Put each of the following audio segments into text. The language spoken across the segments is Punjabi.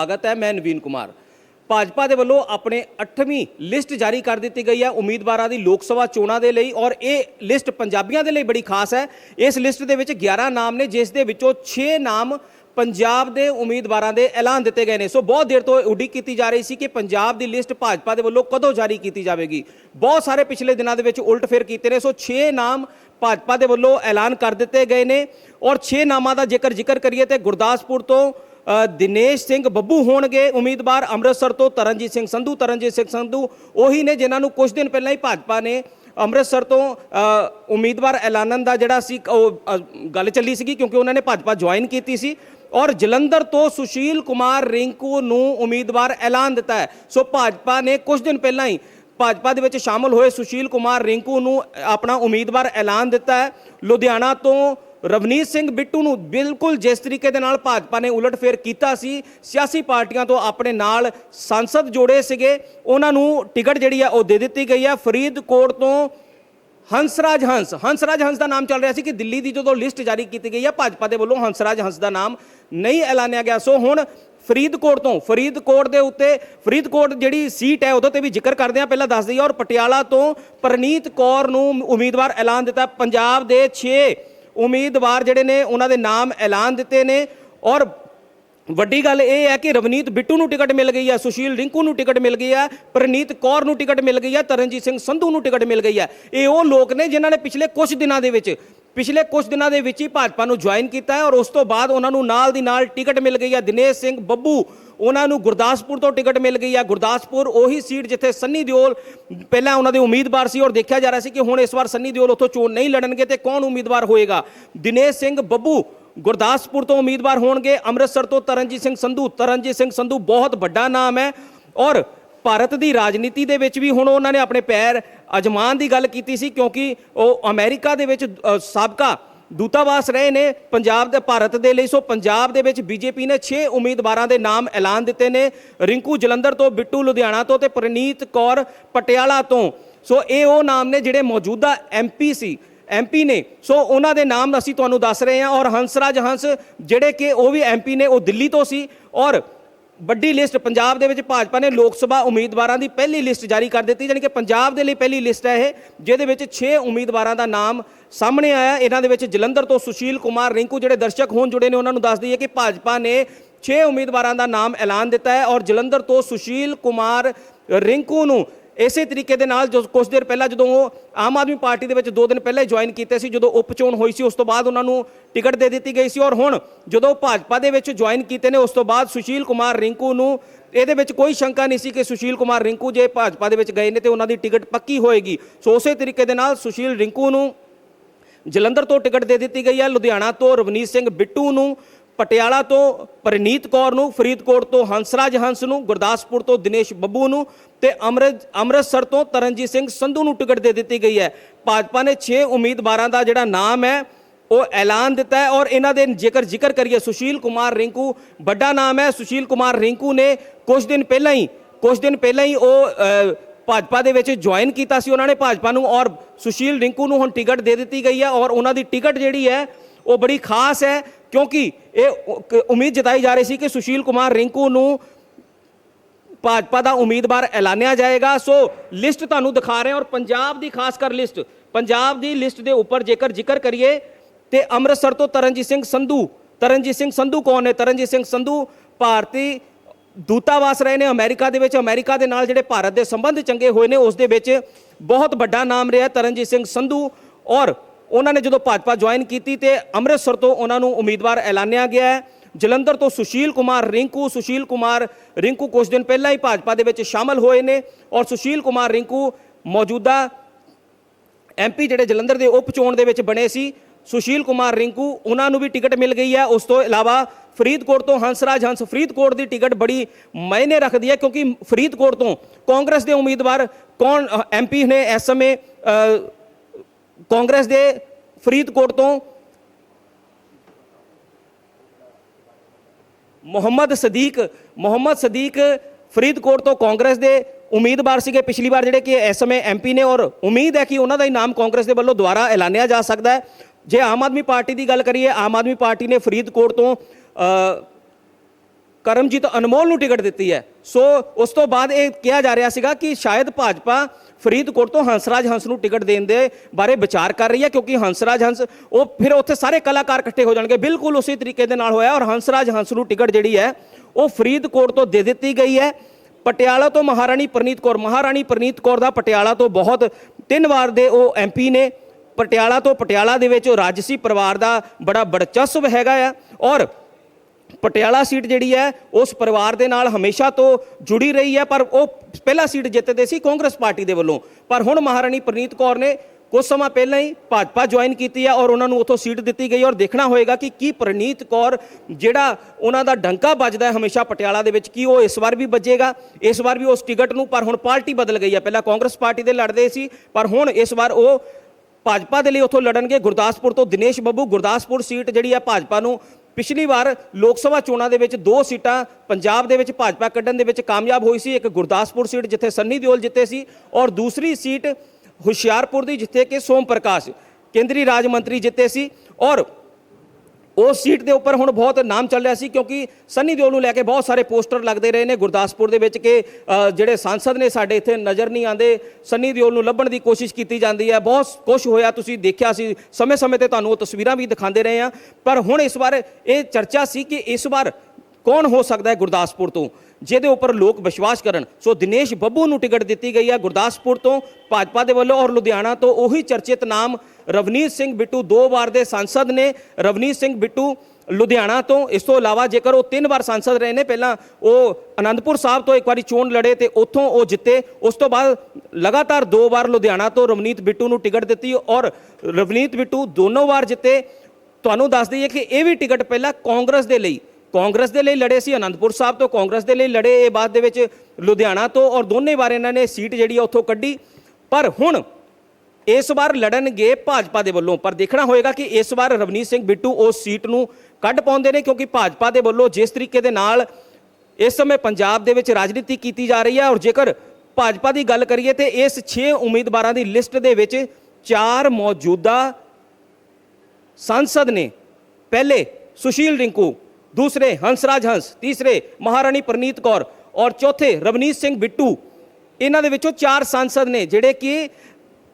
ਸਵਾਗਤ ਹੈ, ਮੈਂ ਨਵੀਨ ਕੁਮਾਰ। ਭਾਜਪਾ ਦੇ ਵੱਲੋਂ ਆਪਣੇ 8ਵੀਂ ਲਿਸਟ ਜਾਰੀ ਕਰ ਦਿੱਤੀ ਗਈ ਹੈ ਉਮੀਦਵਾਰਾਂ ਦੀ ਲੋਕ ਸਭਾ ਚੋਣਾਂ ਦੇ ਲਈ ਔਰ ਇਹ ਲਿਸਟ ਪੰਜਾਬੀਆਂ ਦੇ ਲਈ ਬੜੀ ਖਾਸ ਹੈ। ਇਸ ਲਿਸਟ ਦੇ ਵਿੱਚ 11 ਨਾਮ ਨੇ, ਜਿਸ ਦੇ ਵਿੱਚੋਂ 6 ਨਾਮ ਪੰਜਾਬ ਦੇ ਉਮੀਦਵਾਰਾਂ ਦੇ ਐਲਾਨ ਦਿੱਤੇ ਗਏ ਨੇ। ਸੋ ਬਹੁਤ ਦੇਰ ਤੋਂ ਉਡੀਕ ਕੀਤੀ ਜਾ ਰਹੀ ਸੀ ਕਿ ਪੰਜਾਬ ਦੀ ਲਿਸਟ ਭਾਜਪਾ ਦੇ ਵੱਲੋਂ ਕਦੋਂ ਜਾਰੀ ਕੀਤੀ ਜਾਵੇਗੀ। ਬਹੁਤ ਸਾਰੇ ਪਿਛਲੇ ਦਿਨਾਂ ਦੇ ਵਿੱਚ ਉਲਟ ਫੇਰ ਕੀਤੇ ਨੇ। ਸੋ 6 ਨਾਮ ਭਾਜਪਾ ਦੇ ਵੱਲੋਂ ਐਲਾਨ ਕਰ ਦਿੱਤੇ ਗਏ ਨੇ ਔਰ 6 ਨਾਮਾਂ ਦਾ ਜੇਕਰ ਜ਼ਿਕਰ ਕਰੀਏ ਤੇ ਗੁਰਦਾਸਪੁਰ ਤੋਂ ਦਿਨੇਸ਼ ਸਿੰਘ ਬੱਬੂ ਹੋਣਗੇ ਉਮੀਦਵਾਰ ਅੰਮ੍ਰਿਤਸਰ ਤੋਂ ਤਰਨਜੀਤ ਸਿੰਘ ਸੰਧੂ। ਤਰਨਜੀਤ ਸਿੰਘ ਸੰਧੂ ਉਹੀ ਨੇ ਜਿਨ੍ਹਾਂ ਨੂੰ ਕੁਝ ਦਿਨ ਪਹਿਲਾਂ ਹੀ ਭਾਜਪਾ ਨੇ ਅੰਮ੍ਰਿਤਸਰ ਤੋਂ ਉਮੀਦਵਾਰ ਐਲਾਨਣ ਦਾ ਜਿਹੜਾ ਸੀ, ਉਹ ਗੱਲ ਚੱਲੀ ਸੀਗੀ ਕਿਉਂਕਿ ਉਹਨਾਂ ਨੇ ਭਾਜਪਾ ਜੁਆਇਨ ਕੀਤੀ ਸੀ। ਔਰ ਜਲੰਧਰ ਤੋਂ ਸੁਸ਼ੀਲ ਕੁਮਾਰ ਰਿੰਕੂ ਨੂੰ ਉਮੀਦਵਾਰ ਐਲਾਨ ਦਿੱਤਾ ਹੈ। ਸੋ ਭਾਜਪਾ ਨੇ ਕੁਝ ਦਿਨ ਪਹਿਲਾਂ ਹੀ ਭਾਜਪਾ ਦੇ ਵਿੱਚ ਸ਼ਾਮਲ ਹੋਏ ਸੁਸ਼ੀਲ ਕੁਮਾਰ ਰਿੰਕੂ ਨੂੰ ਆਪਣਾ ਉਮੀਦਵਾਰ ਐਲਾਨ ਦਿੱਤਾ ਹੈ। ਲੁਧਿਆਣਾ ਤੋਂ ਰਵਨੀਤ ਸਿੰਘ ਬਿੱਟੂ ਨੂੰ ਬਿਲਕੁਲ ਜਿਸ ਤਰੀਕੇ ਦੇ ਨਾਲ ਭਾਜਪਾ ਨੇ ਉਲਟਫੇਰ ਕੀਤਾ ਸੀ, ਸਿਆਸੀ ਪਾਰਟੀਆਂ ਤੋਂ ਆਪਣੇ ਨਾਲ ਸੰਸਦ ਜੋੜੇ ਸੀਗੇ, ਉਹਨਾਂ ਨੂੰ ਟਿਕਟ ਜਿਹੜੀ ਹੈ ਉਹ ਦੇ ਦਿੱਤੀ ਗਈ ਹੈ ਫਰੀਦਕੋਟ ਤੋਂ ਹੰਸਰਾਜ ਹੰਸ ਹੰਸਰਾਜ ਹੰਸ ਦਾ ਨਾਮ ਚੱਲ ਰਿਹਾ ਸੀ ਕਿ ਦਿੱਲੀ ਦੀ ਜਦੋਂ ਲਿਸਟ ਜਾਰੀ ਕੀਤੀ ਗਈ ਹੈ ਭਾਜਪਾ ਦੇ ਵੱਲੋਂ ਹੰਸਰਾਜ ਹੰਸ ਦਾ ਨਾਮ ਨਹੀਂ ਐਲਾਨਿਆ ਗਿਆ। ਸੋ ਹੁਣ ਫਰੀਦਕੋਟ ਤੋਂ, ਫਰੀਦਕੋਟ ਦੇ ਉੱਤੇ, ਫਰੀਦਕੋਟ ਜਿਹੜੀ ਸੀਟ ਹੈ, ਉਹਦੇ ਤੇ ਵੀ ਜ਼ਿਕਰ ਕਰਦੇ ਆ, ਪਹਿਲਾਂ ਦੱਸ ਦਈਏ। ਔਰ ਪਟਿਆਲਾ ਤੋਂ ਪ੍ਰਨੀਤ ਕੌਰ ਨੂੰ ਉਮੀਦਵਾਰ ਐਲਾਨ ਦਿੱਤਾ। ਪੰਜਾਬ ਦੇ 6 ਉਮੀਦਵਾਰ ਜਿਹੜੇ ਨੇ, ਉਹਨਾਂ ਦੇ ਨਾਮ ਐਲਾਨ ਦਿੱਤੇ ਨੇ। ਔਰ ਵੱਡੀ ਗੱਲ ਇਹ ਹੈ ਕਿ ਰਵਨੀਤ ਬਿੱਟੂ ਨੂੰ ਟਿਕਟ ਮਿਲ ਗਈ ਹੈ, ਸੁਸ਼ੀਲ ਰਿੰਕੂ ਨੂੰ ਟਿਕਟ ਮਿਲ ਗਈ ਹੈ, ਪ੍ਰਨੀਤ ਕੌਰ ਨੂੰ ਟਿਕਟ ਮਿਲ ਗਈ ਹੈ, ਤਰਨਜੀਤ ਸਿੰਘ ਸੰਧੂ ਨੂੰ ਟਿਕਟ ਮਿਲ ਗਈ ਹੈ। ਇਹ ਉਹ ਲੋਕ ਨੇ ਜਿਨ੍ਹਾਂ ਨੇ ਪਿਛਲੇ ਕੁਝ ਦਿਨਾਂ ਦੇ ਵਿੱਚ ਪਿਛਲੇ ਕੁਝ ਦਿਨਾਂ ਦੇ ਵਿੱਚ ਹੀ ਭਾਜਪਾ ਨੂੰ ਜੁਆਇਨ ਕੀਤਾ ਹੈ ਔਰ ਉਸ ਤੋਂ ਬਾਅਦ ਉਹਨਾਂ ਨੂੰ ਨਾਲ ਦੀ ਨਾਲ ਟਿਕਟ ਮਿਲ ਗਈ ਹੈ। ਦਿਨੇਸ਼ ਸਿੰਘ ਬੱਬੂ, ਉਹਨਾਂ ਨੂੰ ਗੁਰਦਾਸਪੁਰ ਤੋਂ ਟਿਕਟ ਮਿਲ ਗਈ ਹੈ। ਗੁਰਦਾਸਪੁਰ ਉਹੀ ਸੀਟ ਜਿੱਥੇ ਸੰਨੀ ਦਿਓਲ ਪਹਿਲਾਂ ਉਹਨਾਂ ਦੇ ਉਮੀਦਵਾਰ ਸੀ ਔਰ ਦੇਖਿਆ ਜਾ ਰਿਹਾ ਸੀ ਕਿ ਹੁਣ ਇਸ ਵਾਰ ਸੰਨੀ ਦਿਓਲ ਉੱਥੋਂ ਚੋਣ ਨਹੀਂ ਲੜਨਗੇ ਤੇ ਕੌਣ ਉਮੀਦਵਾਰ ਹੋਏਗਾ? ਦਿਨੇਸ਼ ਸਿੰਘ ਬੱਬੂ ਗੁਰਦਾਸਪੁਰ ਤੋਂ ਉਮੀਦਵਾਰ ਹੋਣਗੇ। ਅੰਮ੍ਰਿਤਸਰ ਤੋਂ ਤਰਨਜੀਤ ਸਿੰਘ ਸੰਧੂ। ਤਰਨਜੀਤ ਸਿੰਘ ਸੰਧੂ ਬਹੁਤ ਵੱਡਾ ਨਾਮ ਹੈ ਔਰ ਭਾਰਤ ਦੀ ਰਾਜਨੀਤੀ ਦੇ ਵਿੱਚ ਵੀ ਹੁਣ ਉਹਨਾਂ ਨੇ ਆਪਣੇ ਪੈਰ ਅਜਮਾਨ ਦੀ ਗੱਲ ਕੀਤੀ ਸੀ, ਕਿਉਂਕਿ ਉਹ ਅਮਰੀਕਾ ਦੇ ਵਿੱਚ ਸਾਬਕਾ ਦੂਤਾਵਾਸ ਰਹੇ ਨੇ, ਪੰਜਾਬ ਦੇ, ਭਾਰਤ ਦੇ ਲਈ। ਸੋ ਪੰਜਾਬ ਦੇ ਵਿੱਚ ਬੀਜੇਪੀ ਨੇ 6 ਉਮੀਦਵਾਰਾਂ ਦੇ ਨਾਮ ਐਲਾਨ ਦਿੱਤੇ ਨੇ, ਰਿੰਕੂ ਜਲੰਧਰ ਤੋਂ, ਬਿੱਟੂ ਲੁਧਿਆਣਾ ਤੋਂ ਤੇ ਪ੍ਰਨੀਤ ਕੌਰ ਪਟਿਆਲਾ ਤੋਂ। ਸੋ ਇਹ ਉਹ ਨਾਮ ਨੇ ਜਿਹੜੇ ਮੌਜੂਦਾ ਐਮਪੀ ਸੀ ਐਮਪੀ ਨੇ। ਸੋ ਉਹਨਾਂ ਦੇ ਨਾਮ ਅਸੀਂ ਤੁਹਾਨੂੰ ਦੱਸ ਰਹੇ ਹਾਂ ਔਰ ਹੰਸਰਾਜ ਹੰਸ, ਜਿਹੜੇ ਕਿ ਉਹ ਵੀ ਐਮਪੀ ਨੇ, ਉਹ ਦਿੱਲੀ ਤੋਂ ਸੀ ਔਰ ਵੱਡੀ ਲਿਸਟ ਪੰਜਾਬ ਦੇ ਵਿੱਚ ਭਾਜਪਾ ਨੇ ਲੋਕ ਸਭਾ ਉਮੀਦਵਾਰਾਂ ਦੀ ਪਹਿਲੀ ਲਿਸਟ ਜਾਰੀ ਕਰ ਦਿੱਤੀ, ਜਾਣੀ ਕਿ ਪੰਜਾਬ ਦੇ ਲਈ ਪਹਿਲੀ ਲਿਸਟ ਹੈ ਇਹ, ਜਿਹਦੇ ਵਿੱਚ 6 ਉਮੀਦਵਾਰਾਂ ਦਾ ਨਾਮ ਸਾਹਮਣੇ ਆਇਆ। ਇਹਨਾਂ ਦੇ ਵਿੱਚ ਜਲੰਧਰ ਤੋਂ ਸੁਸ਼ੀਲ ਕੁਮਾਰ, ਰਿੰਕੂ ਜਿਹੜੇ ਦਰਸ਼ਕ ਹੋਣ ਜੁੜੇ ਨੇ, ਉਹਨਾਂ ਨੂੰ ਦੱਸ ਦਈਏ ਕਿ ਭਾਜਪਾ ਨੇ 6 ਉਮੀਦਵਾਰਾਂ ਦਾ ਨਾਮ ਐਲਾਨ ਦਿੱਤਾ ਹੈ ਔਰ ਜਲੰਧਰ ਤੋਂ ਸੁਸ਼ੀਲ ਕੁਮਾਰ, ਰਿੰਕੂ ਨੂੰ ਇਸੇ ਤਰੀਕੇ ਦੇ ਨਾਲ ਜੋ ਕੁਝ ਦੇਰ ਪਹਿਲਾਂ ਜਦੋਂ ਉਹ ਆਮ ਆਦਮੀ ਪਾਰਟੀ ਦੇ ਵਿੱਚ 2 ਦਿਨ ਪਹਿਲਾਂ ਜੁਆਇਨ ਕੀਤੇ ਸੀ, ਜਦੋਂ ਉਪ ਚੋਣ ਹੋਈ ਸੀ, ਉਸ ਤੋਂ ਬਾਅਦ ਉਹਨਾਂ ਨੂੰ ਟਿਕਟ ਦੇ ਦਿੱਤੀ ਗਈ ਸੀ ਔਰ ਹੁਣ ਜਦੋਂ ਭਾਜਪਾ ਦੇ ਵਿੱਚ ਜੁਆਇਨ ਕੀਤੇ ਨੇ, ਉਸ ਤੋਂ ਬਾਅਦ ਸੁਸ਼ੀਲ ਕੁਮਾਰ ਰਿੰਕੂ ਨੂੰ ਇਹਦੇ ਵਿੱਚ ਕੋਈ ਸ਼ੰਕਾ ਨਹੀਂ ਸੀ ਕਿ ਸੁਸ਼ੀਲ ਕੁਮਾਰ ਰਿੰਕੂ ਜੇ ਭਾਜਪਾ ਦੇ ਵਿੱਚ ਗਏ ਨੇ ਤੇ ਉਹਨਾਂ ਦੀ ਟਿਕਟ ਪੱਕੀ ਹੋਏਗੀ। ਸੋ ਉਸੇ ਤਰੀਕੇ ਦੇ ਨਾਲ ਸੁਸ਼ੀਲ ਰਿੰਕੂ ਨੂੰ ਜਲੰਧਰ ਤੋਂ ਟਿਕਟ ਦੇ ਦਿੱਤੀ ਗਈ ਹੈ, ਲੁਧਿਆਣਾ ਤੋਂ ਰਵਨੀਤ ਸਿੰਘ ਬਿੱਟੂ ਨੂੰ ਪਟਿਆਲਾ ਤੋਂ ਪਰਨੀਤ ਕੌਰ ਨੂੰ, ਫਰੀਦਕੋਟ ਤੋਂ ਹੰਸਰਾਜ ਹੰਸ ਨੂੰ, ਗੁਰਦਾਸਪੁਰ ਤੋਂ ਦਿਨੇਸ਼ ਬੱਬੂ ਨੂੰ ਤੇ ਅੰਮ੍ਰਿਤ, ਅੰਮ੍ਰਿਤਸਰ ਤੋਂ ਤਰਨਜੀਤ ਸਿੰਘ ਸੰਧੂ ਨੂੰ ਟਿਕਟ ਦੇ ਦਿੱਤੀ ਗਈ ਹੈ। ਭਾਜਪਾ ਨੇ 6 ਉਮੀਦਵਾਰਾਂ ਦਾ ਜਿਹੜਾ ਨਾਮ ਹੈ, ਉਹ ਐਲਾਨ ਦਿੱਤਾ ਹੈ ਔਰ ਇਹਨਾਂ ਦੇ ਜੇਕਰ ਜ਼ਿਕਰ ਕਰੀਏ, ਸੁਸ਼ੀਲ ਕੁਮਾਰ ਰਿੰਕੂ ਵੱਡਾ ਨਾਮ ਹੈ। ਸੁਸ਼ੀਲ ਕੁਮਾਰ ਰਿੰਕੂ ਨੇ ਕੁਝ ਦਿਨ ਪਹਿਲਾਂ ਹੀ ਕੁਝ ਦਿਨ ਪਹਿਲਾਂ ਹੀ ਉਹ ਭਾਜਪਾ ਦੇ ਵਿੱਚ ਜੁਆਇਨ ਕੀਤਾ ਸੀ ਉਹਨਾਂ ਨੇ ਭਾਜਪਾ ਨੂੰ ਔਰ ਸੁਸ਼ੀਲ ਰਿੰਕੂ ਨੂੰ ਹੁਣ ਟਿਕਟ ਦੇ ਦਿੱਤੀ ਗਈ ਹੈ ਔਰ ਉਹਨਾਂ ਦੀ ਟਿਕਟ ਜਿਹੜੀ ਹੈ, ਉਹ ਬੜੀ ਖਾਸ ਹੈ। ਕਿਉਂਕਿ ਇਹ ਉਮੀਦ ਜਤਾਈ ਜਾ ਰਹੀ ਸੀ ਕਿ ਸੁਸ਼ੀਲ ਕੁਮਾਰ ਰਿੰਕੂ ਨੂੰ ਭਾਜਪਾ ਦਾ ਉਮੀਦਵਾਰ ਐਲਾਨਿਆ ਜਾਏਗਾ। ਸੋ ਲਿਸਟ ਤੁਹਾਨੂੰ ਦਿਖਾ ਰਹੇ ਹਾਂ ਔਰ ਪੰਜਾਬ ਦੀ ਖਾਸ ਕਰ ਲਿਸਟ, ਪੰਜਾਬ ਦੀ ਲਿਸਟ ਦੇ ਉੱਪਰ ਜੇਕਰ ਜ਼ਿਕਰ ਕਰੀਏ ਤੇ ਅੰਮ੍ਰਿਤਸਰ ਤੋਂ ਤਰਨਜੀਤ ਸਿੰਘ ਸੰਧੂ, ਤਰਨਜੀਤ ਸਿੰਘ ਸੰਧੂ ਕੌਣ ਨੇ? ਤਰਨਜੀਤ ਸਿੰਘ ਸੰਧੂ ਭਾਰਤੀ ਦੂਤਾਵਾਸ ਰਹੇ ਨੇ ਅਮਰੀਕਾ ਦੇ ਵਿੱਚ। ਅਮਰੀਕਾ ਦੇ ਨਾਲ ਜਿਹੜੇ ਭਾਰਤ ਦੇ ਸੰਬੰਧ ਚੰਗੇ ਹੋਏ ਨੇ, ਉਸ ਦੇ ਵਿੱਚ ਬਹੁਤ ਵੱਡਾ ਨਾਮ ਰਿਹਾ ਤਰਨਜੀਤ ਸਿੰਘ ਸੰਧੂ ਔਰ ਉਹਨਾਂ ਨੇ ਜਦੋਂ ਭਾਜਪਾ ਜੁਆਇਨ ਕੀਤੀ ਤੇ ਅੰਮ੍ਰਿਤਸਰ ਤੋਂ ਉਹਨਾਂ ਨੂੰ ਉਮੀਦਵਾਰ ਐਲਾਨਿਆ ਗਿਆ ਹੈ। ਜਲੰਧਰ ਤੋਂ ਸੁਸ਼ੀਲ ਕੁਮਾਰ, ਰਿੰਕੂ, ਸੁਸ਼ੀਲ ਕੁਮਾਰ, ਰਿੰਕੂ ਕੁਝ ਦਿਨ ਪਹਿਲਾਂ ਹੀ ਭਾਜਪਾ ਦੇ ਵਿੱਚ ਸ਼ਾਮਲ ਹੋਏ ਨੇ ਔਰ ਸੁਸ਼ੀਲ ਕੁਮਾਰ, ਰਿੰਕੂ ਮੌਜੂਦਾ ਐਮਪੀ ਜਿਹੜੇ ਜਲੰਧਰ ਦੇ ਉਪ ਚੋਣ ਦੇ ਵਿੱਚ ਬਣੇ ਸੀ। ਸੁਸ਼ੀਲ ਕੁਮਾਰ, ਰਿੰਕੂ, ਉਹਨਾਂ ਨੂੰ ਵੀ ਟਿਕਟ ਮਿਲ ਗਈ ਹੈ। ਉਸ ਤੋਂ ਇਲਾਵਾ ਫਰੀਦਕੋਟ ਤੋਂ ਹੰਸਰਾਜ, ਹੰਸ ਫਰੀਦਕੋਟ ਦੀ ਟਿਕਟ ਬੜੀ ਮਾਇਨੇ ਰੱਖਦੀ ਹੈ ਕਿਉਂਕਿ ਫਰੀਦਕੋਟ ਤੋਂ ਕਾਂਗਰਸ ਦੇ ਉਮੀਦਵਾਰ ਕੌਣ? ਐਮਪੀ ਨੇ ਇਸ ਸਮੇਂ ਕਾਂਗਰਸ ਦੇ ਫਰੀਦਕੋਟ ਤੋਂ ਮੁਹੰਮਦ ਸਦੀਕ ਮੁਹੰਮਦ ਸਦੀਕ ਫਰੀਦਕੋਟ ਤੋਂ ਕਾਂਗਰਸ ਦੇ ਉਮੀਦਵਾਰ ਸੀਗੇ। ਪਿਛਲੀ ਵਾਰ ਜਿਹੜੇ ਕਿ ਇਸ ਸਮੇਂ ਐਮਪੀ ਨੇ ਔਰ ਉਮੀਦ ਹੈ ਕਿ ਉਹਨਾਂ ਦਾ ਹੀ ਨਾਮ ਕਾਂਗਰਸ ਦੇ ਵੱਲੋਂ ਦੁਬਾਰਾ ਐਲਾਨਿਆ ਜਾ ਸਕਦਾ ਹੈ। ਜੇ ਆਮ ਆਦਮੀ ਪਾਰਟੀ ਦੀ ਗੱਲ ਕਰੀਏ, ਆਮ ਆਦਮੀ ਪਾਰਟੀ ਨੇ ਫਰੀਦਕੋਟ ਤੋਂ ਕਰਮਜੀਤ ਅਨਮੋਲ ਨੂੰ ਟਿਕਟ ਦਿੱਤੀ ਹੈ। ਸੋ ਉਸ ਤੋਂ ਬਾਅਦ ਇਹ ਕਿਹਾ ਜਾ ਰਿਹਾ ਸੀਗਾ ਕਿ ਸ਼ਾਇਦ ਭਾਜਪਾ ਫਰੀਦਕੋਟ ਤੋਂ ਹੰਸਰਾਜ ਹੰਸ ਨੂੰ ਟਿਕਟ ਦੇਣ ਦੇ ਬਾਰੇ ਵਿਚਾਰ ਕਰ ਰਹੀ ਹੈ, ਕਿਉਂਕਿ ਹੰਸਰਾਜ ਹੰਸ ਉਹ ਫਿਰ ਉੱਥੇ ਸਾਰੇ ਕਲਾਕਾਰ ਇਕੱਠੇ ਹੋ ਜਾਣਗੇ। ਬਿਲਕੁਲ ਉਸੇ ਤਰੀਕੇ ਦੇ ਨਾਲ ਹੋਇਆ ਔਰ ਹੰਸਰਾਜ ਹੰਸ ਨੂੰ ਟਿਕਟ ਜਿਹੜੀ ਹੈ, ਉਹ ਫਰੀਦਕੋਟ ਤੋਂ ਦੇ ਦਿੱਤੀ ਗਈ ਹੈ। ਪਟਿਆਲਾ ਤੋਂ ਮਹਾਰਾਣੀ ਪ੍ਰਨੀਤ ਕੌਰ, ਮਹਾਰਾਣੀ ਪ੍ਰਨੀਤ ਕੌਰ ਦਾ ਪਟਿਆਲਾ ਤੋਂ ਬਹੁਤ ਤਿੰਨ ਵਾਰ ਦੇ ਉਹ ਐਮਪੀ ਨੇ। ਪਟਿਆਲਾ ਤੋਂ ਪਟਿਆਲਾ ਦੇ ਵਿੱਚ ਰਾਜਸੀ ਪਰਿਵਾਰ ਦਾ ਬੜਾ ਬੜਚਸਵ ਹੈਗਾ ਆ ਔਰ ਪਟਿਆਲਾ ਸੀਟ ਜਿਹੜੀ ਹੈ, ਉਸ ਪਰਿਵਾਰ ਦੇ ਨਾਲ ਹਮੇਸ਼ਾ ਤੋਂ ਜੁੜੀ ਰਹੀ ਹੈ, ਪਰ ਉਹ ਪਹਿਲਾ ਸੀਟ ਜਿੱਤਦੇ ਸੀ ਕਾਂਗਰਸ ਪਾਰਟੀ ਦੇ ਵੱਲੋਂ। ਪਰ ਹੁਣ ਮਹਾਰਾਣੀ ਪ੍ਰਨੀਤ ਕੌਰ ਨੇ ਕੁਝ ਸਮਾਂ ਪਹਿਲਾਂ ਹੀ ਭਾਜਪਾ ਜੁਆਇਨ ਕੀਤੀ ਹੈ ਔਰ ਉਹਨਾਂ ਨੂੰ ਉੱਥੋਂ ਸੀਟ ਦਿੱਤੀ ਗਈ ਔਰ ਦੇਖਣਾ ਹੋਏਗਾ ਕਿ ਕੀ ਪ੍ਰਨੀਤ ਕੌਰ ਜਿਹੜਾ ਉਹਨਾਂ ਦਾ ਡੰਕਾ ਵੱਜਦਾ ਹੈ ਹਮੇਸ਼ਾ ਪਟਿਆਲਾ ਦੇ ਵਿੱਚ, ਕੀ ਉਹ ਇਸ ਵਾਰ ਵੀ ਵੱਜੇਗਾ? ਇਸ ਵਾਰ ਵੀ ਉਸ ਟਿਕਟ ਨੂੰ, ਪਰ ਹੁਣ ਪਾਰਟੀ ਬਦਲ ਗਈ ਹੈ। ਪਹਿਲਾਂ ਕਾਂਗਰਸ ਪਾਰਟੀ ਦੇ ਲੜਦੇ ਸੀ, ਪਰ ਹੁਣ ਇਸ ਵਾਰ ਉਹ ਭਾਜਪਾ ਦੇ ਲਈ ਉੱਥੋਂ ਲੜਨਗੇ। ਗੁਰਦਾਸਪੁਰ ਤੋਂ ਦਿਨੇਸ਼ ਬੱਬੂ, ਗੁਰਦਾਸਪੁਰ ਸੀਟ ਜਿਹੜੀ ਹੈ ਭਾਜਪਾ ਨੂੰ ਪਿਛਲੀ ਵਾਰ ਲੋਕ ਸਭਾ ਚੋਣਾਂ ਦੇ ਵਿੱਚ ਦੋ ਸੀਟਾਂ ਪੰਜਾਬ ਦੇ ਵਿੱਚ ਭਾਜਪਾ ਕੱਢਣ ਦੇ ਵਿੱਚ ਕਾਮਯਾਬ ਹੋਈ ਸੀ, ਇੱਕ ਗੁਰਦਾਸਪੁਰ ਸੀਟ ਜਿੱਥੇ ਸੰਨੀ ਦਿਓਲ ਜਿੱਤੇ ਸੀ ਔਰ ਦੂਸਰੀ ਸੀਟ ਹੁਸ਼ਿਆਰਪੁਰ ਦੀ ਜਿੱਥੇ ਕਿ ਸੋਮ ਪ੍ਰਕਾਸ਼ ਕੇਂਦਰੀ ਰਾਜ ਮੰਤਰੀ ਜਿੱਤੇ ਸੀ ਔਰ ਉਸ ਸੀਟ ਦੇ ਉੱਪਰ ਹੁਣ ਬਹੁਤ ਨਾਮ ਚੱਲ ਰਿਹਾ ਸੀ, ਕਿਉਂਕਿ ਸੰਨੀ ਦਿਓਲ ਨੂੰ ਲੈ ਕੇ ਬਹੁਤ ਸਾਰੇ ਪੋਸਟਰ ਲੱਗਦੇ ਰਹੇ ਨੇ ਗੁਰਦਾਸਪੁਰ ਦੇ ਵਿੱਚ ਕਿ ਜਿਹੜੇ ਸਾਂਸਦ ਨੇ ਸਾਡੇ ਇੱਥੇ ਨਜ਼ਰ ਨਹੀਂ ਆਉਂਦੇ, ਸੰਨੀ ਦਿਓਲ ਨੂੰ ਲੱਭਣ ਦੀ ਕੋਸ਼ਿਸ਼ ਕੀਤੀ ਜਾਂਦੀ ਹੈ, ਬਹੁਤ ਕੁਝ ਹੋਇਆ, ਤੁਸੀਂ ਦੇਖਿਆ ਸੀ, ਸਮੇਂ-ਸਮੇਂ ਤੇ ਤੁਹਾਨੂੰ ਉਹ ਤਸਵੀਰਾਂ ਵੀ ਦਿਖਾਉਂਦੇ ਰਹੇ ਆ ਪਰ ਹੁਣ ਇਸ ਵਾਰ ਇਹ ਚਰਚਾ ਸੀ ਕਿ ਇਸ ਵਾਰ ਕੌਣ ਹੋ ਸਕਦਾ ਹੈ ਗੁਰਦਾਸਪੁਰ ਤੋਂ, ਜਿਹਦੇ ਉੱਪਰ ਲੋਕ ਵਿਸ਼ਵਾਸ ਕਰਨ, ਸੋ ਦਿਨੇਸ਼ ਬੱਬੂ ਨੂੰ ਟਿਕਟ ਦਿੱਤੀ ਗਈ ਹੈ ਗੁਰਦਾਸਪੁਰ ਤੋਂ, ਭਾਜਪਾ ਦੇ ਵੱਲੋਂ ਔਰ ਲੁਧਿਆਣਾ ਤੋਂ, ਉਹੀ ਚਰਚਿਤ ਨਾਮ ਰਵਨੀਤ ਸਿੰਘ ਬਿੱਟੂ ਦੋ ਵਾਰ ਦੇ ਸੰਸਦ ਨੇ। ਰਵਨੀਤ ਸਿੰਘ ਬਿੱਟੂ ਲੁਧਿਆਣਾ ਤੋਂ। ਇਸ ਤੋਂ ਇਲਾਵਾ ਜੇਕਰ ਉਹ ਤਿੰਨ ਵਾਰ ਸੰਸਦ ਰਹੇ ਨੇ, ਪਹਿਲਾਂ ਉਹ ਅਨੰਦਪੁਰ ਸਾਹਿਬ ਤੋਂ ਇੱਕ ਵਾਰੀ ਚੋਣ ਲੜੇ ਤੇ ਉੱਥੋਂ ਉਹ ਜਿੱਤੇ। ਉਸ ਤੋਂ ਬਾਅਦ ਲਗਾਤਾਰ ਦੋ ਵਾਰ ਲੁਧਿਆਣਾ ਤੋਂ ਰਵਨੀਤ ਬਿੱਟੂ ਨੂੰ ਟਿਕਟ ਦਿੱਤੀ ਔਰ ਰਵਨੀਤ ਬਿੱਟੂ ਦੋਨੋਂ ਵਾਰ ਜਿੱਤੇ। ਤੁਹਾਨੂੰ ਦੱਸ ਦਈਏ ਕਿ ਇਹ ਵੀ ਟਿਕਟ ਪਹਿਲਾਂ ਕਾਂਗਰਸ ਦੇ ਲਈ, ਕਾਂਗਰਸ ਦੇ ਲਈ ਲੜੇ ਸੀ, ਅਨੰਦਪੁਰ ਸਾਹਿਬ ਤੋਂ ਕਾਂਗਰਸ ਦੇ ਲਈ ਲੜੇ। ਇਹ ਬਾਅਦ ਦੇ ਵਿੱਚ ਲੁਧਿਆਣਾ ਤੋਂ ਔਰ ਦੋਨੇ ਵਾਰ ਇਹਨਾਂ ਨੇ ਸੀਟ ਜਿਹੜੀ ਆ ਉੱਥੋਂ ਕੱਢੀ। ਪਰ ਹੁਣ ਇਸ ਵਾਰ ਲੜਨਗੇ ਭਾਜਪਾ ਦੇ ਵੱਲੋਂ। ਪਰ ਦੇਖਣਾ ਹੋਏਗਾ ਕਿ ਇਸ ਵਾਰ ਰਵਨੀਤ ਸਿੰਘ ਬਿੱਟੂ ਉਸ ਸੀਟ ਨੂੰ ਕੱਢ ਪਾਉਂਦੇ ਨੇ ਕਿਉਂਕਿ ਭਾਜਪਾ ਦੇ ਵੱਲੋਂ ਜਿਸ ਤਰੀਕੇ ਦੇ ਨਾਲ ਇਸ ਸਮੇਂ ਪੰਜਾਬ ਦੇ ਵਿੱਚ ਰਾਜਨੀਤੀ ਕੀਤੀ ਜਾ ਰਹੀ ਹੈ ਔਰ ਜੇਕਰ ਭਾਜਪਾ ਦੀ ਗੱਲ ਕਰੀਏ ਤੇ ਇਸ 6 ਉਮੀਦਵਾਰਾਂ ਦੀ ਲਿਸਟ ਦੇ ਵਿੱਚ ਚਾਰ ਮੌਜੂਦਾ ਸੰਸਦ ਨੇ। ਪਹਿਲੇ ਸੁਸ਼ੀਲ ਰਿੰਕੂ, ਦੂਸਰੇ ਹੰਸਰਾਜ ਹੰਸ, ਤੀਸਰੇ ਮਹਾਰਾਣੀ ਪ੍ਰਨੀਤ ਕੌਰ ਔਰ ਚੌਥੇ ਰਵਨੀਤ ਸਿੰਘ ਬਿੱਟੂ। ਇਹਨਾਂ ਦੇ ਵਿੱਚੋਂ ਚਾਰ ਸੰਸਦ ਨੇ, ਜਿਹੜੇ ਕਿ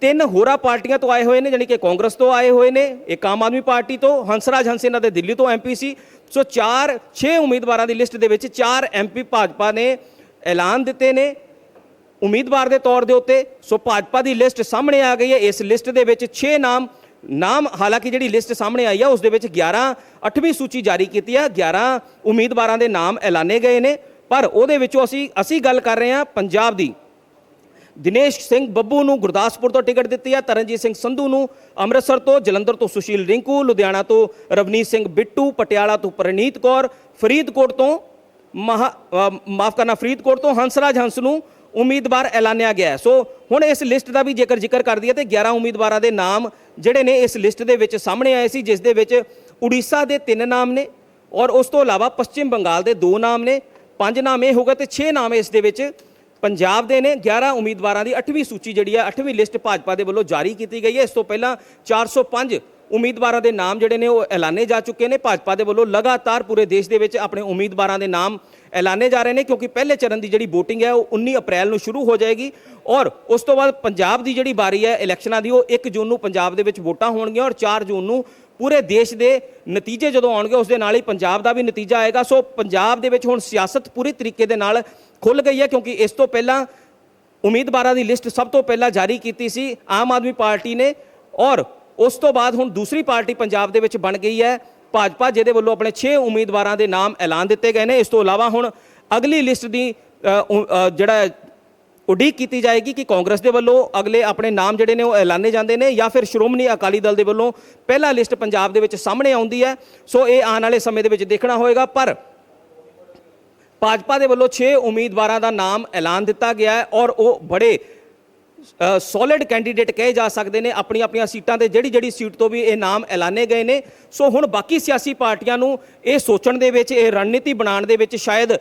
ਤਿੰਨ ਹੋਰਾਂ ਪਾਰਟੀਆਂ ਤੋਂ ਆਏ ਹੋਏ ਨੇ, ਜਾਣੀ ਕਿ ਕਾਂਗਰਸ ਤੋਂ ਆਏ ਹੋਏ ਨੇ, ਇੱਕ ਆਮ ਆਦਮੀ ਪਾਰਟੀ ਤੋਂ, ਹੰਸਰਾਜ ਹੰਸ ਇਹਨਾਂ ਦੇ ਦਿੱਲੀ ਤੋਂ ਐਮਪੀ ਸੀ। ਸੋ ਚਾਰ 6 ਉਮੀਦਵਾਰਾਂ ਦੀ ਲਿਸਟ ਦੇ ਵਿੱਚ ਚਾਰ ਐਮਪੀ ਭਾਜਪਾ ਨੇ ਐਲਾਨ ਦਿੱਤੇ ਨੇ। ਉਮੀਦਵਾਰ ਦੇ ਤੌਰ ਦੇ ਉੱਤੇ, ਸੋ ਭਾਜਪਾ ਦੀ ਲਿਸਟ ਸਾਹਮਣੇ ਆ ਗਈ ਹੈ। ਇਸ ਲਿਸਟ ਦੇ ਵਿੱਚ 6 ਨਾਮ ਨਾਮ ਹਾਲਾਂਕਿ ਜਿਹੜੀ ਲਿਸਟ ਸਾਹਮਣੇ ਆਈ ਆ, ਉਸ ਦੇ ਵਿੱਚ 11 8ਵੀਂ ਸੂਚੀ ਜਾਰੀ ਕੀਤੀ ਆ 11 ਉਮੀਦਵਾਰਾਂ ਦੇ ਨਾਮ ਐਲਾਨੇ ਗਏ ਨੇ। ਪਰ ਉਹਦੇ ਵਿੱਚੋਂ ਅਸੀਂ ਅਸੀਂ ਗੱਲ ਕਰ ਰਹੇ ਹਾਂ ਪੰਜਾਬ ਦੀ। ਦਿਨੇਸ਼ ਸਿੰਘ ਬੱਬੂ ਨੂੰ ਗੁਰਦਾਸਪੁਰ ਤੋਂ ਟਿਕਟ ਦਿੱਤੀ ਹੈ ਤਰਨਜੀਤ ਸਿੰਘ ਸੰਧੂ ਨੂੰ ਅੰਮ੍ਰਿਤਸਰ ਤੋਂ ਜਲੰਧਰ ਤੋਂ ਸੁਸ਼ੀਲ ਰਿੰਕੂ ਲੁਧਿਆਣਾ ਤੋਂ ਰਵਨੀਤ ਸਿੰਘ ਬਿੱਟੂ ਪਟਿਆਲਾ ਤੋਂ ਪ੍ਰਨੀਤ ਕੌਰ ਫਰੀਦਕੋਟ ਤੋਂ ਮਹਾ ਮਾਫ ਕਰਨਾ ਫਰੀਦਕੋਟ ਤੋਂ ਹੰਸਰਾਜ ਹੰਸ ਨੂੰ ਉਮੀਦਵਾਰ ਐਲਾਨਿਆ ਗਿਆ ਹੈ। ਸੋ ਹੁਣ ਇਸ ਲਿਸਟ ਦਾ ਵੀ ਜੇਕਰ ਜ਼ਿਕਰ ਕਰ ਦਈਏ ਤੇ 11 ਉਮੀਦਵਾਰਾਂ ਦੇ ਨਾਮ ਜਿਹੜੇ ਨੇ ਇਸ ਲਿਸਟ ਦੇ ਵਿੱਚ ਸਾਹਮਣੇ ਆਏ ਸੀ, ਜਿਸ ਦੇ ਵਿੱਚ ਉੜੀਸਾ ਦੇ ਤਿੰਨ ਨਾਮ ਨੇ ਔਰ ਉਸ ਤੋਂ ਇਲਾਵਾ ਪੱਛਮ ਬੰਗਾਲ ਦੇ ਦੋ ਨਾਮ ਨੇ, ਪੰਜ ਨਾਮ ਇਹ ਹੋ ਗਏ ਤੇ 6 ਨਾਮ ਇਸ ਦੇ ਵਿੱਚ ਪੰਜਾਬ ਦੇ ਨੇ 11 ਉਮੀਦਵਾਰਾਂ ਦੀ 8ਵੀਂ ਸੂਚੀ ਜਿਹੜੀ ਹੈ 8ਵੀਂ ਲਿਸਟ ਭਾਜਪਾ ਦੇ ਵੱਲੋਂ ਜਾਰੀ ਕੀਤੀ ਗਈ ਹੈ। ਇਸ ਤੋਂ ਪਹਿਲਾਂ 405 ਉਮੀਦਵਾਰਾਂ ਦੇ ਨਾਮ ਜਿਹੜੇ ਨੇ ਉਹ ਐਲਾਨੇ ਜਾ ਚੁੱਕੇ ਨੇ। ਭਾਜਪਾ ਦੇ ਵੱਲੋਂ ਲਗਾਤਾਰ ਪੂਰੇ ਦੇਸ਼ ਦੇ ਵਿੱਚ ਆਪਣੇ ਉਮੀਦਵਾਰਾਂ ਦੇ ਨਾਮ ਐਲਾਨੇ ਜਾ ਰਹੇ ਨੇ, ਕਿਉਂਕਿ ਪਹਿਲੇ ਚਰਨ ਦੀ ਜਿਹੜੀ VOTING ਹੈ, ਉਹ 19 ਅਪ੍ਰੈਲ ਨੂੰ ਸ਼ੁਰੂ ਹੋ ਜਾਏਗੀ ਔਰ ਉਸ ਤੋਂ ਬਾਅਦ ਪੰਜਾਬ ਦੀ ਜਿਹੜੀ ਵਾਰੀ ਹੈ, ਇਲੈਕਸ਼ਨਾਂ ਦੀ, ਉਹ 1 ਜੂਨ ਨੂੰ ਪੰਜਾਬ ਦੇ ਵਿੱਚ ਵੋਟਾਂ ਹੋਣਗੀਆਂ ਔਰ 4 ਜੂਨ ਨੂੰ ਪੂਰੇ ਦੇਸ਼ ਦੇ ਨਤੀਜੇ ਜਦੋਂ ਆਉਣਗੇ ਉਸ ਦੇ ਨਾਲ ਹੀ ਪੰਜਾਬ ਦਾ ਵੀ ਨਤੀਜਾ ਆਏਗਾ। ਸੋ ਪੰਜਾਬ ਦੇ ਵਿੱਚ ਹੁਣ ਸਿਆਸਤ ਪੂਰੀ ਤਰੀਕੇ ਦੇ ਨਾਲ ਖੁੱਲ ਗਈ ਹੈ, ਕਿਉਂਕਿ ਇਸ ਤੋਂ ਪਹਿਲਾਂ ਉਮੀਦਵਾਰਾਂ ਦੀ ਲਿਸਟ ਸਭ ਤੋਂ ਪਹਿਲਾਂ ਜਾਰੀ ਕੀਤੀ ਸੀ ਆਮ ਆਦਮੀ ਪਾਰਟੀ ਨੇ ਔਰ ਉਸ ਤੋਂ ਬਾਅਦ ਹੁਣ ਦੂਸਰੀ ਪਾਰਟੀ ਪੰਜਾਬ ਦੇ ਵਿੱਚ ਬਣ ਗਈ ਹੈ। ਭਾਜਪਾ, ਜਿਹਦੇ ਵੱਲੋਂ ਆਪਣੇ 6 ਉਮੀਦਵਾਰਾਂ ਦੇ ਨਾਮ ਐਲਾਨ ਦਿੱਤੇ ਗਏ ਨੇ। ਇਸ ਤੋਂ ਇਲਾਵਾ ਹੁਣ ਅਗਲੀ ਲਿਸਟ ਦੀ ਜਿਹੜਾ ਉਡੀਕ ਕੀਤੀ ਜਾਏਗੀ ਕਿ ਕਾਂਗਰਸ ਦੇ ਵੱਲੋਂ ਅਗਲੇ ਆਪਣੇ ਨਾਮ ਜਿਹੜੇ ਨੇ ਉਹ ਐਲਾਨੇ ਜਾਂਦੇ ਨੇ ਜਾਂ ਫਿਰ ਸ਼੍ਰੋਮਣੀ ਅਕਾਲੀ ਦਲ ਦੇ ਵੱਲੋਂ ਪਹਿਲਾ ਲਿਸਟ ਪੰਜਾਬ ਦੇ ਵਿੱਚ ਸਾਹਮਣੇ ਆਉਂਦੀ ਹੈ। ਸੋ ਇਹ ਆਉਣ ਵਾਲੇ ਸਮੇਂ ਦੇ ਵਿੱਚ ਦੇਖਣਾ ਹੋਏਗਾ, ਪਰ ਭਾਜਪਾ ਦੇ ਵੱਲੋਂ 6 ਉਮੀਦਵਾਰਾਂ ਦਾ ਨਾਮ ਐਲਾਨ ਦਿੱਤਾ ਗਿਆ ਹੈ ਔਰ ਉਹ ਬੜੇ ਸੋਲਿਡ ਕੈਂਡੀਡੇਟ ਕਹੇ ਜਾ ਸਕਦੇ ਨੇ ਆਪਣੀ ਆਪਣੀਆਂ ਸੀਟਾਂ ਤੇ ਜਿਹੜੀ ਜਿਹੜੀ ਸੀਟ ਤੋਂ ਵੀ ਇਹ ਨਾਮ ਐਲਾਨੇ ਗਏ ਨੇ। ਸੋ ਹੁਣ ਬਾਕੀ ਸਿਆਸੀ ਪਾਰਟੀਆਂ ਨੂੰ ਇਹ ਸੋਚਣ ਦੇ ਵਿੱਚ, ਇਹ ਰਣਨੀਤੀ ਬਣਾਉਣ ਦੇ ਵਿੱਚ ਸ਼ਾਇਦ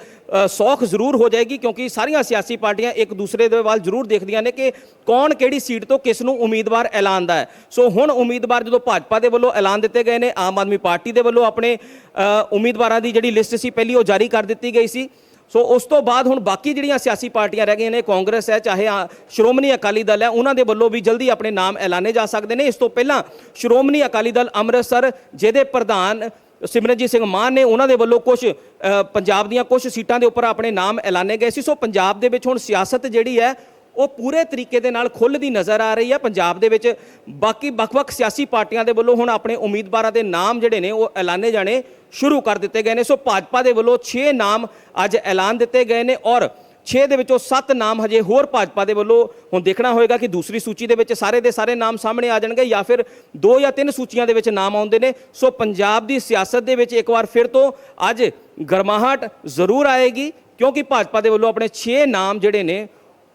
ਸੌਖ ਜ਼ਰੂਰ ਹੋ ਜਾਏਗੀ ਕਿਉਂਕਿ ਸਾਰੀਆਂ ਸਿਆਸੀ ਪਾਰਟੀਆਂ ਇੱਕ ਦੂਸਰੇ ਦੇ ਵੱਲ ਜ਼ਰੂਰ ਦੇਖਦੀਆਂ ਨੇ ਕਿ ਕੌਣ ਕਿਹੜੀ ਸੀਟ ਤੋਂ ਕਿਸ ਨੂੰ ਉਮੀਦਵਾਰ ਐਲਾਨਦਾ ਹੈ। ਸੋ ਹੁਣ ਉਮੀਦਵਾਰ ਜਦੋਂ ਭਾਜਪਾ ਦੇ ਵੱਲੋਂ ਐਲਾਨ ਦਿੱਤੇ ਗਏ ਨੇ, ਆਮ ਆਦਮੀ ਪਾਰਟੀ ਦੇ ਵੱਲੋਂ ਆਪਣੇ ਉਮੀਦਵਾਰਾਂ ਦੀ ਜਿਹੜੀ ਲਿਸਟ ਸੀ, ਪਹਿਲੀ ਉਹ ਜਾਰੀ ਕਰ ਦਿੱਤੀ ਗਈ ਸੀ। ਸੋ ਉਸ ਤੋਂ ਬਾਅਦ ਹੁਣ ਬਾਕੀ ਜਿਹੜੀਆਂ ਸਿਆਸੀ ਪਾਰਟੀਆਂ ਰਹਿ ਗਈਆਂ ਨੇ, ਕਾਂਗਰਸ ਹੈ, ਚਾਹੇ ਸ਼੍ਰੋਮਣੀ ਅਕਾਲੀ ਦਲ ਹੈ, ਉਹਨਾਂ ਦੇ ਵੱਲੋਂ ਵੀ ਜਲਦੀ ਆਪਣੇ ਨਾਮ ਐਲਾਨੇ ਜਾ ਸਕਦੇ ਨੇ। ਇਸ ਤੋਂ ਪਹਿਲਾਂ ਸ਼੍ਰੋਮਣੀ ਅਕਾਲੀ ਦਲ ਅੰਮ੍ਰਿਤਸਰ, ਜਿਹਦੇ ਪ੍ਰਧਾਨ ਸਿਮਰਨਜੀਤ ਸਿੰਘ ਮਾਨ ਨੇ, ਉਹਨਾਂ ਦੇ ਵੱਲੋਂ ਕੁਝ ਪੰਜਾਬ ਦੀਆਂ ਕੁਝ ਸੀਟਾਂ ਦੇ ਉੱਪਰ ਆਪਣੇ ਨਾਮ ਐਲਾਨੇ ਗਏ ਸੀ। ਸੋ ਪੰਜਾਬ ਦੇ ਵਿੱਚ ਹੁਣ ਸਿਆਸਤ ਜਿਹੜੀ ਹੈ ਉਹ ਪੂਰੇ ਤਰੀਕੇ ਦੇ ਨਾਲ ਖੁੱਲ੍ਹਦੀ ਨਜ਼ਰ ਆ ਰਹੀ ਹੈ ਪੰਜਾਬ ਦੇ ਵਿੱਚ ਬਾਕੀ ਵੱਖ-ਵੱਖ ਸਿਆਸੀ ਪਾਰਟੀਆਂ ਦੇ ਵੱਲੋਂ ਹੁਣ ਆਪਣੇ ਉਮੀਦਵਾਰਾਂ ਦੇ ਨਾਮ ਜਿਹੜੇ ਨੇ, ਉਹ ਐਲਾਨੇ ਜਾਣੇ ਸ਼ੁਰੂ ਕਰ ਦਿੱਤੇ ਗਏ ਨੇ। ਸੋ ਭਾਜਪਾ ਦੇ ਵੱਲੋਂ 6 ਨਾਮ ਅੱਜ ਐਲਾਨ ਦਿੱਤੇ ਗਏ ਨੇ ਔਰ 6 ਦੇ ਵਿੱਚੋਂ 7 ਨਾਮ ਹਜੇ ਹੋਰ ਭਾਜਪਾ ਦੇ ਵੱਲੋਂ ਹੁਣ ਦੇਖਣਾ ਹੋਏਗਾ ਕਿ ਦੂਸਰੀ ਸੂਚੀ ਦੇ ਵਿੱਚ ਸਾਰੇ ਦੇ ਸਾਰੇ ਨਾਮ ਸਾਹਮਣੇ ਆ ਜਾਣਗੇ ਜਾਂ ਫਿਰ ਦੋ ਜਾਂ ਤਿੰਨ ਸੂਚੀਆਂ ਦੇ ਵਿੱਚ ਨਾਮ ਆਉਂਦੇ ਨੇ। ਸੋ ਪੰਜਾਬ ਦੀ ਸਿਆਸਤ ਦੇ ਵਿੱਚ ਇੱਕ ਵਾਰ ਫਿਰ ਤੋਂ ਅੱਜ ਗਰਮਾਹਟ ਜ਼ਰੂਰ ਆਏਗੀ ਕਿਉਂਕਿ ਭਾਜਪਾ ਦੇ ਵੱਲੋਂ ਆਪਣੇ 6 ਨਾਮ ਜਿਹੜੇ ਨੇ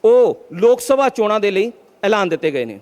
ਉਹ ਲੋਕ ਸਭਾ ਚੋਣਾਂ ਦੇ ਲਈ ਐਲਾਨ ਦਿੱਤੇ ਗਏ ਨੇ।